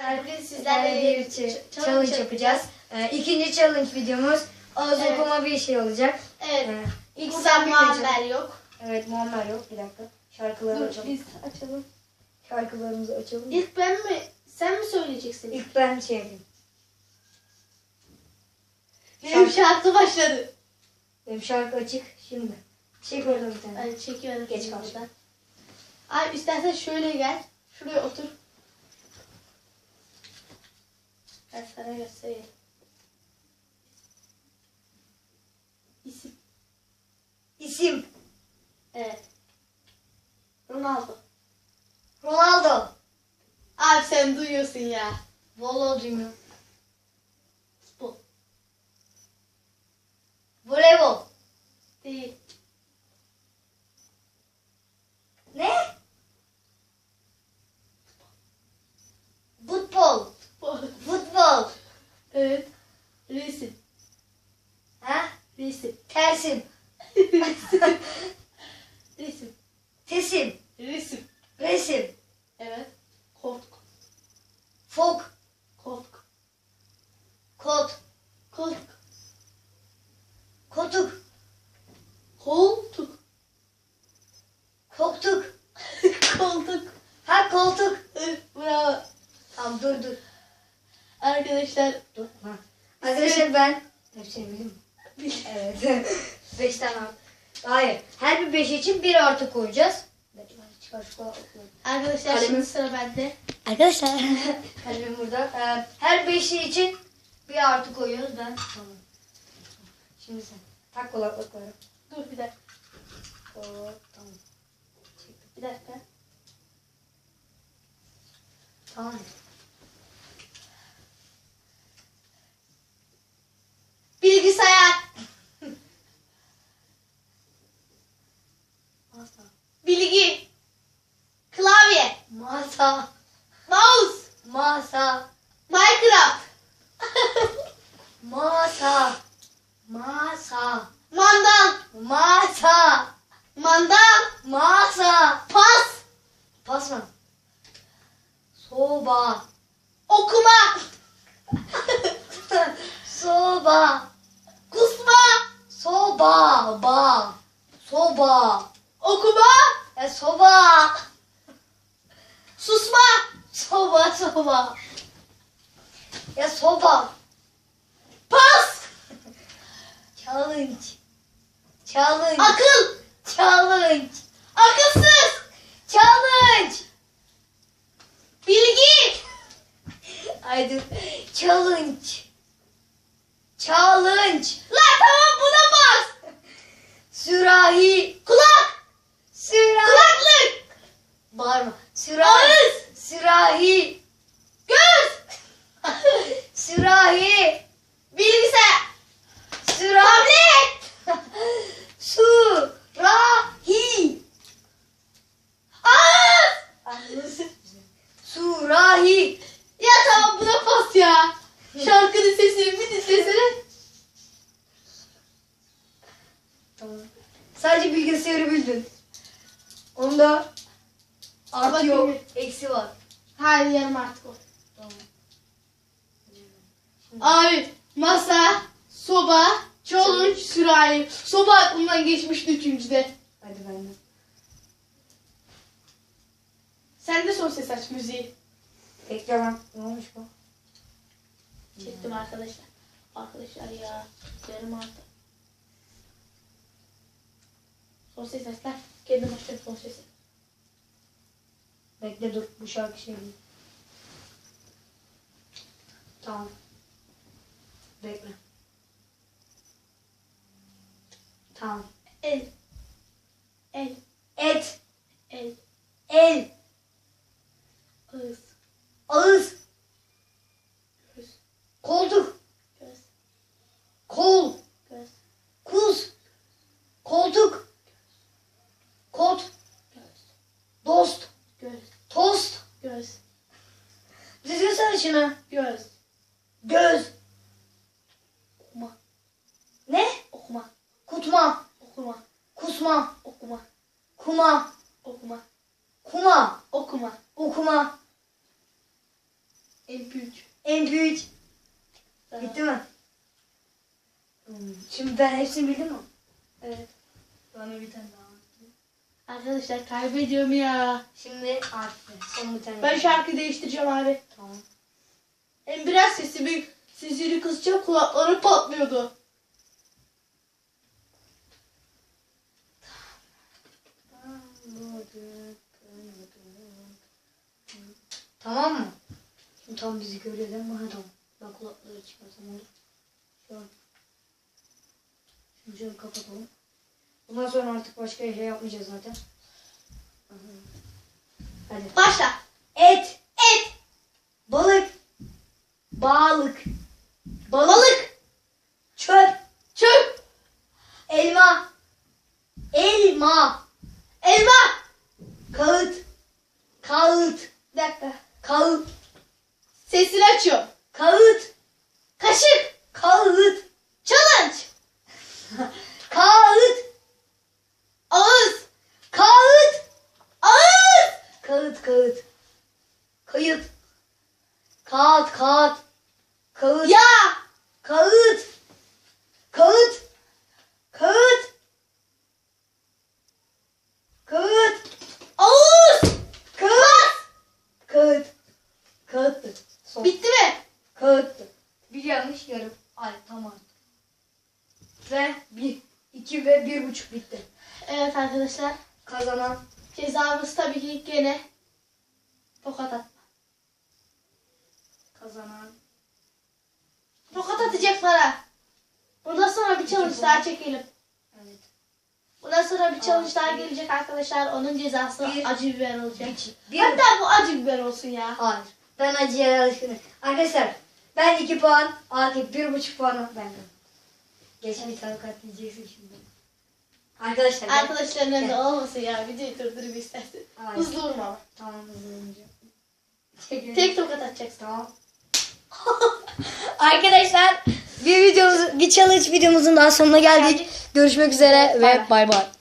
Bugün sizlerle bir challenge yapacağız. Ee, ikinci challenge videomuz ağız Evet. okuma bir şey olacak. Evet. Ee, ilk Burada sen. Muammer yok. Evet Muammer yok bir dakika. Şarkıları Dur açalım. biz açalım. Şarkılarımızı açalım. İlk ben mi? Sen mi söyleyeceksin? İlk ben şey yapayım. Benim şarkı başladı. Benim şarkı açık şimdi. Çek orada bir tane. Hadi çekiyorum. Geç şimdi buradan. Abi istersen şöyle gel. Şuraya otur. Ben sana göstereyim. İsim. İsim Evet. Ronaldo. Ronaldo. Abi sen duyuyorsun ya. Vallahi duymuyorum. Futbol. Voleybol. Değil. Ne? Futbol. Futbol. Futbol. Evet. Resim. Ha? Resim. Tersim. Resim. Tesim. Resim. Resim. Evet. Koltuk. Fok. Koltuk. Kot. Koltuk. Kotuk. Koltuk. Koktuk. Koltuk. Ha koltuk. Bravo. Tamam dur dur. Arkadaşlar Dur. Ha. Arkadaşlar ben hepsini bildim mi? Evet. Beş tane. Hayır. Her bir beş için bir artı koyacağız. Arkadaşlar Kalemim. şimdi sıra bende. Arkadaşlar. Kalemim burada. Ee, her beşi için bir artı koyuyoruz. Ben tamam. Şimdi sen. Tak kulaklıkları. Dur bir dakika. Oo, tamam. Çektim. Bir dakika. Tamam. Bilgisayar. Masa. Bilgi. Klavye. Masa. Mouse. Masa. Minecraft. Masa. Masa. Mandal. Masa. Mandal. Masa. Pas. Pas mı? Soba. Okuma. Soba. Kusma. Soba. Ba. Soba. Okuma. E soba. Susma. Soba soba. Ya soba. Pas. Challenge. Challenge. Akıl. Challenge. Akılsız. Challenge. Bilgi. Haydi. Challenge. Challenge. La tamam buna bas. Sürahi. Kulak. Sürahi. Kulaklık. Bağırma. Sürahi. Ağız. Sürahi. Göz. Sürahi. Bilgisayar. Sürahi. Tablet. Sürahi. Ağız. Sürahi. Ya tamam buna pas ya. Şarkının sesini bir dinlesene. Tamam. Sadece bilgisayarı bildin. Onda artı yok. şimdi. Eksi var. Hayır yarım artık o. Tamam. Abi masa, soba, çoluk, sürahi. Soba aklımdan geçmişti üçüncüde. Hadi ben de. Sen de son ses aç müziği. Bekle lan. Ne olmuş bu? Çektim arkadaşlar. Arkadaşlar ya. Yarım artık. Son ses aç lan. Kendim açacağım son sesi. Bekle dur. Bu şarkı şey değil. Tamam. Bekle. Tamam. El. El. Et. El. El. Ağız. Ağız. Göz. Koltuk. Göz. Kol. Göz. Kuz. Koltuk. Kot. Göz. Dost. Göz. Tost. Göz. Şunu. Göz. Göz. Okuma. Ne? Okuma. Kutma. Okuma. Kusma. Okuma. Kuma. Okuma. Kuma. Okuma. Okuma. MP3. MP3. Tamam. Bitti mi? Hmm, Şimdi ben hepsini bildim mi? Evet. Bana bir tane daha. Arkadaşlar kaybediyorum ya. Şimdi arttı. Son bir tane. Ben şarkı değiştireceğim abi. Tamam. Hem biraz sesimi sesini kısacağım kulaklarım patlıyordu. Tamam mı? Şimdi tam bizi görüyor değil mi? Tamam. Ben kulakları çıkarsam olur. Şu an. Şimdi şöyle kapatalım. Bundan sonra artık başka şey yapmayacağız zaten. Aha. Hadi. Başla. Et. Balık. Balık. Çöp. Çöp. Elma. Elma. Elma. Kağıt. Kağıt. Bir dakika. Kağıt. Sesini açıyorum. Kağıt. Kaşık. Kağıt. Challenge. Kağıt. Ağız. Kağıt. Ağız. Kağıt kağıt. Kayıt. Kağıt kağıt. Kağıt. Ya. Kağıt. Kağıt. Kağıt. Kağıt. Ağız. Kağıt. Kağıt. Kağıttı. Son. Bitti mi? Kağıttı. Bir yanlış yarım. Ay tamam. Ve bir, iki ve bir buçuk bitti. Evet arkadaşlar. Kazanan Cezamız tabii ki gene tokat atma. kazanan Tokat atacaklar ha. Bundan sonra bir challenge daha çekelim. evet. Bundan sonra bir challenge daha gelecek arkadaşlar. Onun cezası Bir- acı biber olacak. Bir, Hatta bu acı biber olsun ya. Hayır. Ben acıya alışkınım. Arkadaşlar ben 2 puan, Akif 1,5 puan ben kazandım. Geç bir tane katlayacaksın şimdi. Arkadaşlar ben... Arkadaşların önünde olmasın ya. Videoyu durdurup istersen. Hayır. Hızlı vurma ama. Tamam hızlanınca. Çekin. Tek tokat atacaksın. Tamam. Arkadaşlar bir videomuz, bir challenge videomuzun daha sonuna geldik. Görüşmek üzere ve bay bay.